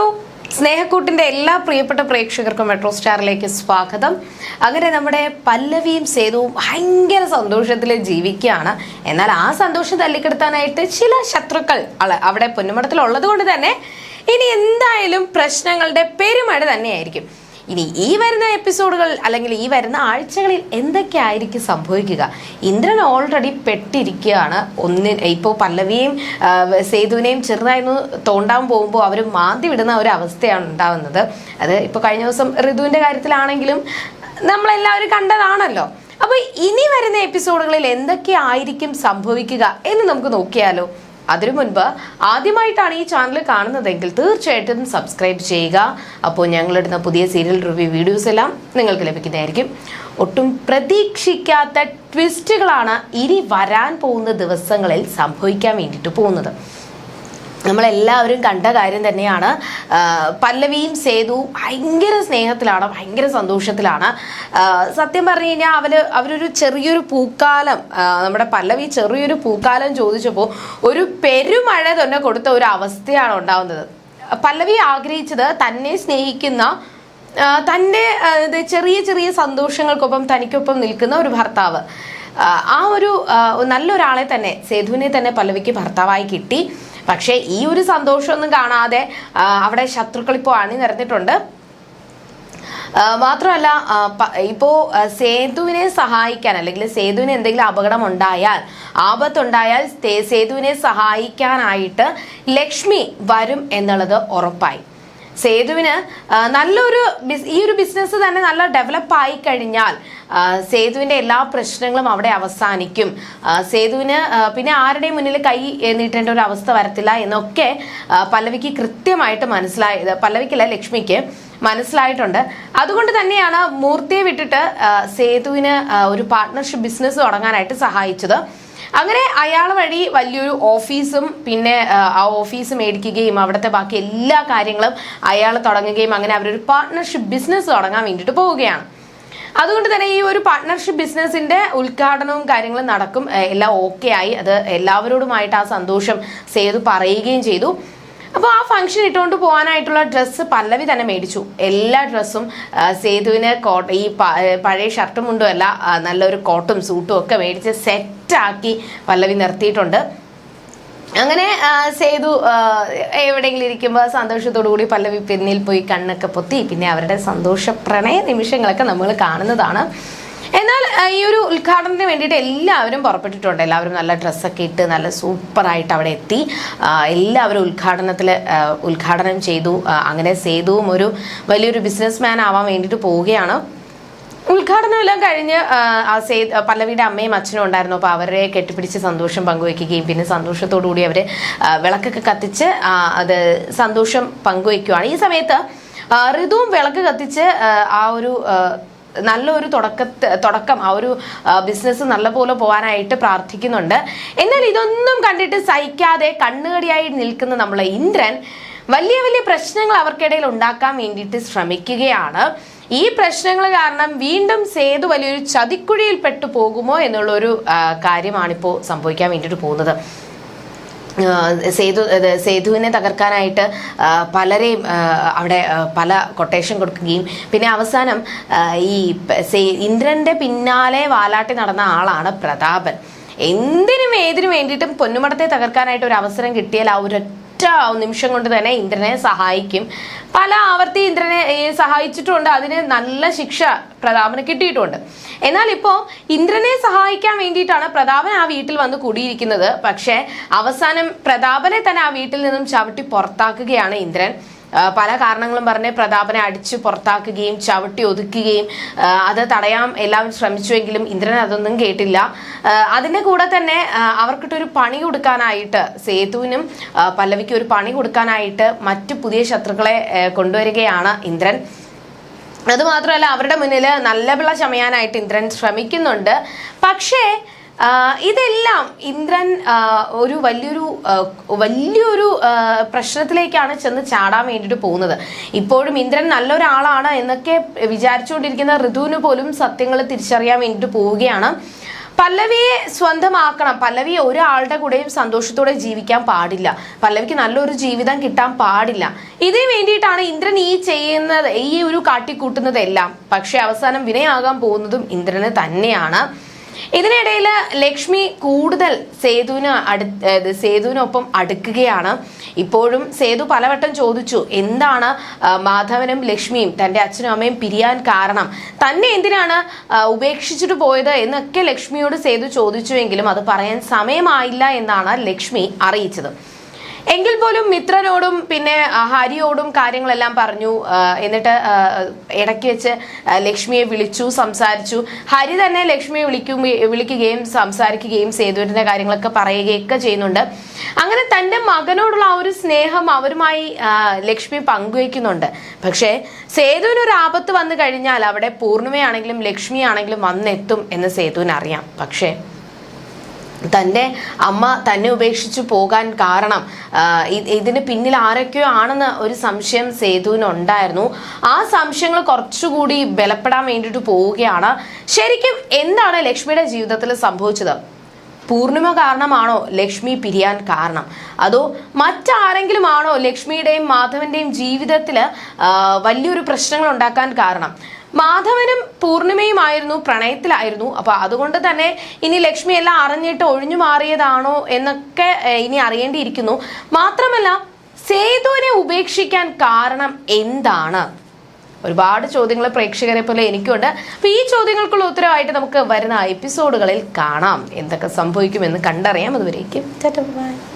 Hello. സ്നേഹക്കൂട്ടിന്റെ എല്ലാ പ്രിയപ്പെട്ട പ്രേക്ഷകർക്കും മെട്രോ സ്റ്റാറിലേക്ക് സ്വാഗതം. അങ്ങനെ നമ്മുടെ പല്ലവിയും സേതുവും ഭയങ്കര സന്തോഷത്തിൽ ജീവിക്കുകയാണ്. എന്നാൽ ആ സന്തോഷം തല്ലിക്കെടുത്താനായിട്ട് ചില ശത്രുക്കൾ അവിടെ പൊന്നുമടത്തിൽ ഉള്ളത് കൊണ്ട് തന്നെ ഇനി എന്തായാലും പ്രശ്നങ്ങളുടെ പെരുമഴ തന്നെയായിരിക്കും. ഇനി ഈ വരുന്ന എപ്പിസോഡുകൾ അല്ലെങ്കിൽ ഈ വരുന്ന ആഴ്ചകളിൽ എന്തൊക്കെയായിരിക്കും സംഭവിക്കുക? ഇന്ദ്രൻ ഓൾറെഡി പെട്ടിരിക്കുകയാണ്. ഒന്നി ഇപ്പോൾ പല്ലവിയും സേതുവിനെയും ചെറുതായി ഒന്ന് തോണ്ടാൻ പോകുമ്പോൾ അവർ മാന്തി വിടുന്ന ഒരു അവസ്ഥയാണ് ഉണ്ടാവുന്നത്. അത് ഇപ്പോൾ കഴിഞ്ഞ ദിവസം ഋതുവിന്റെ കാര്യത്തിലാണെങ്കിലും നമ്മളെല്ലാവരും കണ്ടതാണല്ലോ. അപ്പോൾ ഇനി വരുന്ന എപ്പിസോഡുകളിൽ എന്തൊക്കെ ആയിരിക്കും സംഭവിക്കുക എന്ന് നമുക്ക് നോക്കിയാലോ? അതിനു മുൻപ് ആദ്യമായിട്ടാണ് ഈ ചാനൽ കാണുന്നതെങ്കിൽ തീർച്ചയായിട്ടും സബ്സ്ക്രൈബ് ചെയ്യുക. അപ്പോൾ ഞങ്ങളിടുന്ന പുതിയ സീരിയൽ റിവ്യൂ വീഡിയോസ് എല്ലാം നിങ്ങൾക്ക് ലഭിക്കുന്നതായിരിക്കും. ഒട്ടും പ്രതീക്ഷിക്കാത്ത ട്വിസ്റ്റുകളാണ് ഇനി വരാൻ പോകുന്ന ദിവസങ്ങളിൽ സംഭവിക്കാൻ വേണ്ടിയിട്ട് പോകുന്നത്. നമ്മളെല്ലാവരും കണ്ട കാര്യം തന്നെയാണ്. പല്ലവിയും സേതു ഭയങ്കര സ്നേഹത്തിലാണ് ഭയങ്കര സന്തോഷത്തിലാണ്. സത്യം പറഞ്ഞു കഴിഞ്ഞാൽ അവർ അവരൊരു ചെറിയൊരു പൂക്കാലം നമ്മുടെ പല്ലവി ചെറിയൊരു പൂക്കാലം ചോദിച്ചപ്പോൾ ഒരു പെരുമഴ തന്നെ കൊടുത്ത ഒരു അവസ്ഥയാണ് ഉണ്ടാവുന്നത്. പല്ലവി ആഗ്രഹിച്ചത് തന്നെ സ്നേഹിക്കുന്ന തന്റെ ചെറിയ ചെറിയ സന്തോഷങ്ങൾക്കൊപ്പം തനിക്കൊപ്പം നിൽക്കുന്ന ഒരു ഭർത്താവ്. ആ, ഒരു നല്ലൊരാളെ തന്നെ സേതുവിനെ തന്നെ പല്ലവിക്ക് ഭർത്താവായി കിട്ടി. പക്ഷേ ഈ ഒരു സന്തോഷമൊന്നും കാണാതെ അവിടെ ശത്രുക്കൾ ഇപ്പോൾ അണിനിരന്നിട്ടുണ്ട്. മാത്രമല്ല ഇപ്പോൾ ഇപ്പോ സേതുവിനെ സഹായിക്കാൻ അല്ലെങ്കിൽ സേതുവിന് എന്തെങ്കിലും അപകടം ഉണ്ടായാൽ ആപത്തുണ്ടായാൽ സേതുവിനെ സഹായിക്കാനായിട്ട് ലക്ഷ്മി വരും എന്നുള്ളത് ഉറപ്പായി. സേതുവിന് നല്ലൊരു ഈ ഒരു ബിസിനസ് തന്നെ നല്ല ഡെവലപ്പ് ആയി കഴിഞ്ഞാൽ സേതുവിന്റെ എല്ലാ പ്രശ്നങ്ങളും അവിടെ അവസാനിക്കും. സേതുവിന് പിന്നെ ആരുടെയും മുന്നിൽ കൈ നീട്ടേണ്ട ഒരു അവസ്ഥ വരത്തില്ല എന്നൊക്കെ പല്ലവിക്ക് കൃത്യമായിട്ട് മനസ്സിലായത് പല്ലവിക്കല്ല ലക്ഷ്മിക്ക്. മനസ്സിലായിട്ടുണ്ട്. അതുകൊണ്ട് തന്നെയാണ് മൂർത്തിയെ വിട്ടിട്ട് സേതുവിന് ഒരു പാർട്ട്ണർഷിപ്പ് ബിസിനസ് തുടങ്ങാനായിട്ട് സഹായിച്ചത്. അങ്ങനെ അയാൾ വഴി വലിയൊരു ഓഫീസും പിന്നെ ആ ഓഫീസ് മേടിക്കുകയും അവിടുത്തെ ബാക്കി എല്ലാ കാര്യങ്ങളും അയാൾ തുടങ്ങുകയും അങ്ങനെ അവരൊരു പാർട്ട്ണർഷിപ്പ് ബിസിനസ് തുടങ്ങാൻ വേണ്ടിയിട്ട് പോവുകയാണ്. അതുകൊണ്ട് തന്നെ ഈ ഒരു പാർട്ട്ണർഷിപ്പ് ബിസിനസിന്റെ ഉദ്ഘാടനവും കാര്യങ്ങളും നടക്കും. എല്ലാം ഓക്കെ ആയി. അത് എല്ലാവരോടുമായിട്ട് ആ സന്തോഷം സേതു പറയുകയും ചെയ്തു. അപ്പോൾ ആ ഫംഗ്ഷൻ ഇട്ടുകൊണ്ട് പോകാനായിട്ടുള്ള ഡ്രസ്സ് പല്ലവി തന്നെ മേടിച്ചു. എല്ലാ ഡ്രസ്സും സേതുവിന് കോട്ട ഈ പഴയ ഷർട്ടും മുണ്ടും അല്ല നല്ലൊരു കോട്ടും സൂട്ടും ഒക്കെ മേടിച്ച് സെറ്റാക്കി പല്ലവി നിർത്തിയിട്ടുണ്ട്. അങ്ങനെ സേതു എവിടെയെങ്കിലും ഇരിക്കുമ്പോൾ സന്തോഷത്തോടു കൂടി പല്ലവി പിന്നിൽ പോയി കണ്ണൊക്കെ പൊത്തി പിന്നെ അവരുടെ സന്തോഷ പ്രണയ നിമിഷങ്ങളൊക്കെ നമ്മൾ കാണുന്നതാണ്. എന്നാൽ ഈ ഒരു ഉദ്ഘാടനത്തിന് വേണ്ടിയിട്ട് എല്ലാവരും പുറപ്പെട്ടിട്ടുണ്ട്. എല്ലാവരും നല്ല ഡ്രസ്സൊക്കെ ഇട്ട് നല്ല സൂപ്പറായിട്ട് അവിടെ എത്തി. എല്ലാവരും ഉദ്ഘാടനത്തിൽ ഉദ്ഘാടനം ചെയ്തു. അങ്ങനെ സേതുവും ഒരു വലിയൊരു ബിസിനസ് മാൻ ആവാൻ വേണ്ടിയിട്ട് പോവുകയാണ്. ഉദ്ഘാടനമെല്ലാം കഴിഞ്ഞ് പല്ലവിയുടെ അമ്മയും അച്ഛനും ഉണ്ടായിരുന്നു. അപ്പോൾ അവരെ കെട്ടിപ്പിടിച്ച് സന്തോഷം പങ്കുവയ്ക്കുകയും പിന്നെ സന്തോഷത്തോടു കൂടി അവർ വിളക്കൊക്കെ കത്തിച്ച് അത് സന്തോഷം പങ്കുവയ്ക്കുകയാണ് ഈ സമയത്ത് ഋതുവും വിളക്ക് കത്തിച്ച് ആ, ഒരു നല്ലൊരു തുടക്ക തുടക്കം ആ ഒരു ബിസിനസ് നല്ലപോലെ പോകാനായിട്ട് പ്രാർത്ഥിക്കുന്നുണ്ട്. എന്നാൽ ഇതൊന്നും കണ്ടിട്ട് സഹിക്കാതെ കണ്ണുകടിയായി നിൽക്കുന്ന നമ്മളെ ഇന്ദ്രൻ വലിയ വലിയ പ്രശ്നങ്ങൾ അവർക്കിടയിൽ ഉണ്ടാക്കാൻ വേണ്ടിയിട്ട് ശ്രമിക്കുകയാണ്. ഈ പ്രശ്നങ്ങൾ കാരണം വീണ്ടും സേതു വലിയൊരു ചതിക്കുഴിയിൽ പെട്ടു പോകുമോ എന്നുള്ളൊരു കാര്യമാണിപ്പോൾ സംഭവിക്കാൻ വേണ്ടിയിട്ട് പോകുന്നത്. സേതു സേതുവിനെ തകർക്കാനായിട്ട് പലരെയും അവിടെ പല കൊട്ടേഷൻ കൊടുക്കുകയും പിന്നെ അവസാനം ഈ ഇന്ദ്രന്റെ പിന്നാലെ വാലാട്ടി നടന്ന ആളാണ് പ്രതാപൻ. എന്തിനും ഏതിനും വേണ്ടിയിട്ടും പൊന്നുമടത്തെ തകർക്കാനായിട്ട് ഒരു അവസരം കിട്ടിയാൽ ആ ഒരൊറ്റ നിമിഷം കൊണ്ട് തന്നെ ഇന്ദ്രനെ സഹായിക്കും. പല ആവർത്തി ഇന്ദ്രനെ സഹായിച്ചിട്ടുണ്ട്. അതിന് നല്ല ശിക്ഷ പ്രതാപന് കിട്ടിയിട്ടുണ്ട്. എന്നാൽ ഇപ്പോൾ ഇന്ദ്രനെ സഹായിക്കാൻ വേണ്ടിയിട്ടാണ് പ്രതാപൻ ആ വീട്ടിൽ വന്ന് കൂടിയിരിക്കുന്നത്. പക്ഷേ അവസാനം പ്രതാപനെ തന്നെ ആ വീട്ടിൽ നിന്നും ചവിട്ടി പുറത്താക്കുകയാണ് ഇന്ദ്രൻ. പല കാരണങ്ങളും പറഞ്ഞ് പ്രതാപനെ അടിച്ചു പുറത്താക്കുകയും ചവിട്ടി ഒതുക്കുകയും അത് തടയാൻ എല്ലാവരും ശ്രമിച്ചുവെങ്കിലും ഇന്ദ്രൻ അതൊന്നും കേട്ടില്ല. അതിന്റെ കൂടെ തന്നെ അവർക്കിട്ടൊരു പണി കൊടുക്കാനായിട്ട് സേതുവിനും പല്ലവിക്ക് ഒരു പണി കൊടുക്കാനായിട്ട് മറ്റു പുതിയ ശത്രുക്കളെ കൊണ്ടുവരികയാണ് ഇന്ദ്രൻ. അതുമാത്രമല്ല അവരുടെ മുന്നിൽ നല്ല പിള്ള ചമയാനായിട്ട് ഇന്ദ്രൻ ശ്രമിക്കുന്നുണ്ട്. പക്ഷേ ഇതെല്ലാം ഇന്ദ്രൻ ഒരു വലിയൊരു വലിയൊരു പ്രശ്നത്തിലേക്കാണ് ചെന്ന് ചാടാൻ വേണ്ടിയിട്ട് പോകുന്നത്. ഇപ്പോഴും ഇന്ദ്രൻ നല്ലൊരാളാണ് എന്നൊക്കെ വിചാരിച്ചുകൊണ്ടിരിക്കുന്ന ഋതുവിന് പോലും സത്യങ്ങൾ തിരിച്ചറിയാൻ വേണ്ടിയിട്ട് പോവുകയാണ്. പല്ലവിയെ സ്വന്തമാക്കണം. പല്ലവി ഒരാളുടെ കൂടെയും സന്തോഷത്തോടെ ജീവിക്കാൻ പാടില്ല. പല്ലവിക്ക് നല്ലൊരു ജീവിതം കിട്ടാൻ പാടില്ല. ഇതിനു വേണ്ടിയിട്ടാണ് ഇന്ദ്രൻ ഈ ചെയ്യുന്നത് ഈ ഒരു കാട്ടിക്കൂട്ടുന്നതെല്ലാം. പക്ഷെ അവസാനം വിനയാകാൻ പോകുന്നതും ഇന്ദ്രന് തന്നെയാണ്. ഇതിനിടയിൽ ലക്ഷ്മി കൂടുതൽ സേതുവിന് അടുത്ത് സേതുവിനൊപ്പം അടുക്കുകയാണ്. ഇപ്പോഴും സേതു പലവട്ടം ചോദിച്ചു എന്താണ് മാധവനും ലക്ഷ്മിയും തന്റെ അച്ഛനും അമ്മയും പിരിയാൻ കാരണം? തന്നെ എന്തിനാണ് ഉപേക്ഷിച്ചിട്ട് പോയത് എന്നൊക്കെ ലക്ഷ്മിയോട് സേതു ചോദിച്ചുവെങ്കിലും അത് പറയാൻ സമയമായില്ല എന്നാണ് ലക്ഷ്മി അറിയിച്ചത്. എങ്കിൽ പോലും മിത്രനോടും പിന്നെ ഹരിയോടും കാര്യങ്ങളെല്ലാം പറഞ്ഞു. എന്നിട്ട് ഇടയ്ക്ക് വെച്ച് ലക്ഷ്മിയെ വിളിച്ചു സംസാരിച്ചു. ഹരി തന്നെ ലക്ഷ്മിയെ വിളിക്കും വിളിക്കുകയും സംസാരിക്കുകയും സേതുവിന്റെ കാര്യങ്ങളൊക്കെ പറയുകയൊക്കെ ചെയ്യുന്നുണ്ട്. അങ്ങനെ തന്റെ മകനോടുള്ള ആ ഒരു സ്നേഹം അവരുമായി ലക്ഷ്മി പങ്കുവയ്ക്കുന്നുണ്ട്. പക്ഷേ സേതുവിന് ഒരു ആപത്ത് വന്നു കഴിഞ്ഞാൽ അവിടെ പൂർണിമയാണെങ്കിലും ലക്ഷ്മിയാണെങ്കിലും വന്നെത്തും എന്ന് സേതുവിനറിയാം. പക്ഷേ തന്റെ അമ്മ തന്നെ ഉപേക്ഷിച്ചു പോകാൻ കാരണം ഇതിന് പിന്നിൽ ആരൊക്കെയോ ആണെന്ന് ഒരു സംശയം സേതുവിനുണ്ടായിരുന്നു ആ സംശയങ്ങൾ കുറച്ചുകൂടി ബലപ്പെടാൻ വേണ്ടിയിട്ട് പോവുകയാണ്. ശരിക്കും എന്താണ് ലക്ഷ്മിയുടെ ജീവിതത്തിൽ സംഭവിച്ചത്? പൂർണിമ കാരണമാണോ ലക്ഷ്മി പിരിയാൻ കാരണം? അതോ മറ്റാരെങ്കിലും ആണോ ലക്ഷ്മിയുടെയും മാധവന്റെയും ജീവിതത്തിൽ വലിയൊരു പ്രശ്നങ്ങൾ ഉണ്ടാക്കാൻ കാരണം? മാധവനും പൂർണിമയുമായിരുന്നു പ്രണയത്തിലായിരുന്നു. അപ്പൊ അതുകൊണ്ട് തന്നെ ഇനി ലക്ഷ്മി എല്ലാം അറിഞ്ഞിട്ട് ഒഴിഞ്ഞു മാറിയതാണോ എന്നൊക്കെ ഇനി അറിയേണ്ടിയിരിക്കുന്നു. മാത്രമല്ല സേതുവിനെ ഉപേക്ഷിക്കാൻ കാരണം എന്താണ്? ഒരുപാട് ചോദ്യങ്ങൾ പ്രേക്ഷകരെ പോലെ എനിക്കുണ്ട്. അപ്പൊ ഈ ചോദ്യങ്ങൾക്കുള്ള ഉത്തരവായിട്ട് നമുക്ക് വരുന്ന എപ്പിസോഡുകളിൽ കാണാം. എന്തൊക്കെ സംഭവിക്കുമെന്ന് കണ്ടറിയാം. അതുവരേക്കും ബൈ.